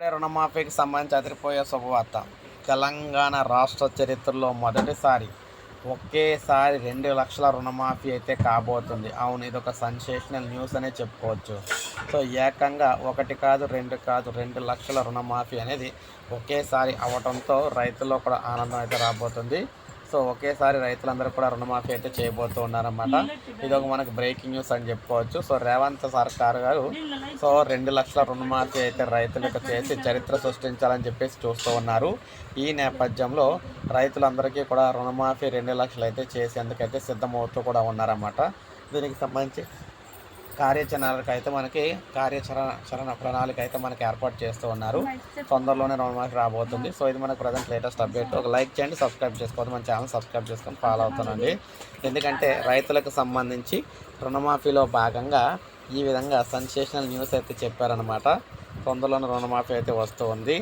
రుణమాఫీకి సంబంధించి అదిరిపోయే శుభవార్త. తెలంగాణ రాష్ట్ర చరిత్రలో మొదటిసారి ఒకేసారి రెండు లక్షల రుణమాఫీ అయితే కాబోతుంది. అవును ఇది ఒక సెన్సేషనల్ న్యూస్ అనే చెప్పుకోవచ్చు. సో ఏకంగా ఒకటి కాదు రెండు కాదు రెండు లక్షల రుణమాఫీ అనేది ఒకేసారి అవడంతో రైతుల్లో కూడా ఆనందం అయితే రాబోతుంది. సో ఒకేసారి రైతులందరూ కూడా రుణమాఫీ అయితే చేయబోతూ ఉన్నారన్నమాట. ఇది ఒక మనకు బ్రేకింగ్ న్యూస్ అని చెప్పుకోవచ్చు. సో రేవంత్ సర్కార్ గారు సో రెండు లక్షల రుణమాఫీ అయితే రైతులకు చేసి చరిత్ర సృష్టించాలని చెప్పేసి చూస్తూ ఉన్నారు. ఈ నేపథ్యంలో రైతులందరికీ కూడా రుణమాఫీ రెండు లక్షలు అయితే చేసేందుకైతే సిద్ధమవుతూ కూడా ఉన్నారన్నమాట. దీనికి సంబంధించి కార్యాచరణకు అయితే మనకి కార్యాచరణ చరణ ప్రణాళిక అయితే మనకి ఏర్పాటు చేస్తూ ఉన్నారు. తొందరలోనే రుణమాఫీ రాబోతుంది. సో ఇది మనకు ప్రజెంట్ లేటెస్ట్ అప్డేట్ ఒక లైక్ చేయండి సబ్స్క్రైబ్ చేసుకోవద్దు. మన ఛానల్ సబ్స్క్రైబ్ చేసుకొని ఫాలో అవుతానండి. ఎందుకంటే రైతులకు సంబంధించి రుణమాఫీలో భాగంగా ఈ విధంగా సెన్సేషనల్ న్యూస్ అయితే చెప్పారనమాట తొందరలోనే రుణమాఫీ అయితే వస్తూ ఉంది.